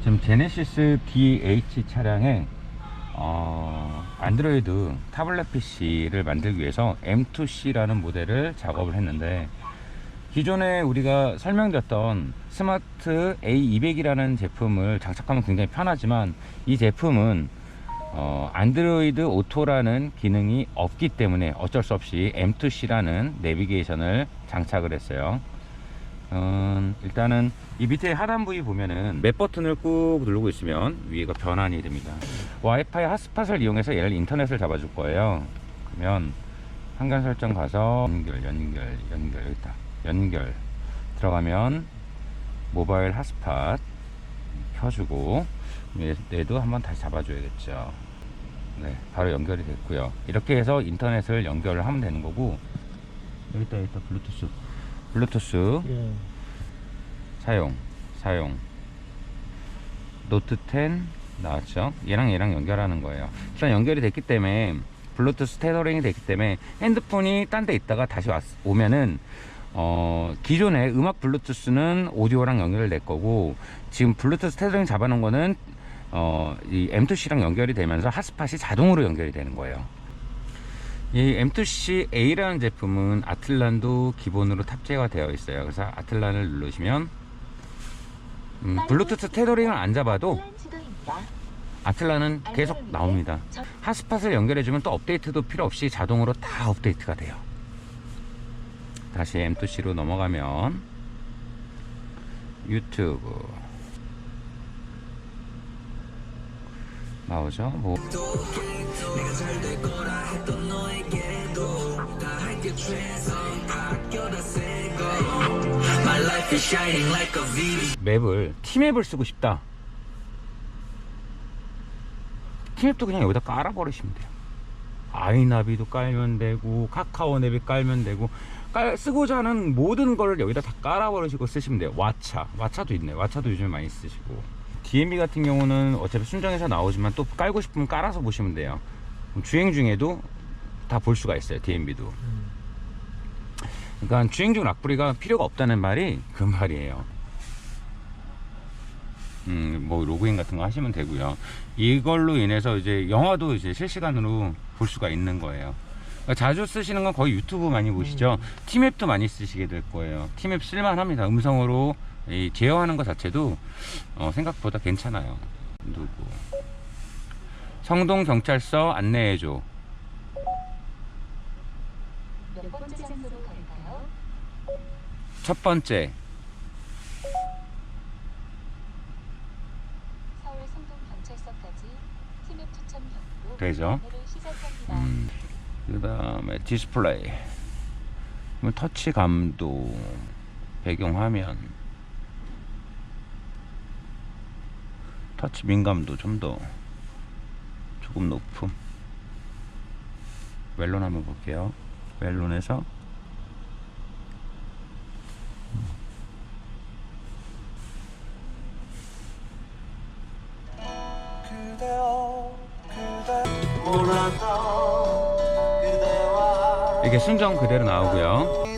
지금 제네시스 DH 차량에 어, 안드로이드 타블렛 PC를 만들기 위해서 M2C라는 모델을 작업을 했는데 기존에 우리가 설명드렸던 스마트 A200이라는 제품을 장착하면 굉장히 편하지만 이 제품은 어, 안드로이드 오토라는 기능이 없기 때문에 어쩔 수 없이 M2C라는 내비게이션을 장착을 했어요. 음, 일단은 이 밑에 하단 부위 보면은 맵 버튼을 꾹 누르고 있으면 위에가 변환이 됩니다. 와이파이 핫스팟을 이용해서 얘를 인터넷을 잡아 줄 거예요. 그러면 환경 설정 가서 연결, 연결, 연결 여기 있다. 연결 들어가면 모바일 핫스팟 켜주고 얘- 얘도 한번 다시 잡아줘야겠죠. 네, 바로 연결이 됐고요. 이렇게 해서 인터넷을 연결을 하면 되는 거고 여기 있다, 여기 있다, 블루투스. 블루투스. 예. 사용 사용. 노트 10 나왔죠? 얘랑 얘랑 연결하는 거예요. 일단 연결이 됐기 때문에 블루투스 테더링이 됐기 때문에 핸드폰이 딴 데 있다가 다시 왔, 오면은 어 기존에 음악 블루투스는 오디오랑 연결될 거고 지금 블루투스 테더링 잡아놓은 거는 어 이 M2C랑 연결이 되면서 핫스팟이 자동으로 연결이 되는 거예요 이 M2C A라는 제품은 아틀란도 기본으로 탑재가 되어 있어요. 그래서 아틀란을 누르시면 음, 블루투스 테더링을 안 잡아도 아틀란은 계속 나옵니다. 핫스팟을 연결해주면 또 업데이트도 필요 없이 자동으로 다 업데이트가 돼요. 다시 M2C로 넘어가면 유튜브 나오죠. 뭐 맵을 티맵을 쓰고 싶다. 티맵도 그냥 여기다 깔아버리시면 돼요. 아이나비도 깔면 되고 카카오 앱이 깔면 되고 깔, 쓰고자 하는 모든 걸 여기다 다 깔아버리시고 쓰시면 돼요. 왓챠, 왓챠도 있네. 왓챠도 요즘에 많이 쓰시고 DMB 같은 경우는 어차피 순정에서 나오지만 또 깔고 싶으면 깔아서 보시면 돼요. 주행 중에도 다 볼 수가 있어요. DMB도. 음. 그러니까 주행 중 락부리가 필요가 없다는 말이 그 말이에요. 음, 뭐 로그인 같은 거 하시면 되고요. 이걸로 인해서 이제 영화도 이제 실시간으로 볼 수가 있는 거예요. 그러니까 자주 쓰시는 건 거의 유튜브 많이 보시죠. 티맵도 많이 쓰시게 될 거예요. 티맵 쓸만합니다. 음성으로 이 제어하는 것 자체도 어, 생각보다 괜찮아요. 누구? 성동 경찰서 안내해줘. 몇 번째 장소로 갈까요? 첫 번째 서울 성동 경찰서까지 티맵 추천 경로 되죠. 음, 그 다음에 디스플레이 터치 감도 배경화면 터치 민감도 좀 더 조금 높음. 멜론 한번 볼게요. 멜론에서. 이게 순정 그대로 나오고요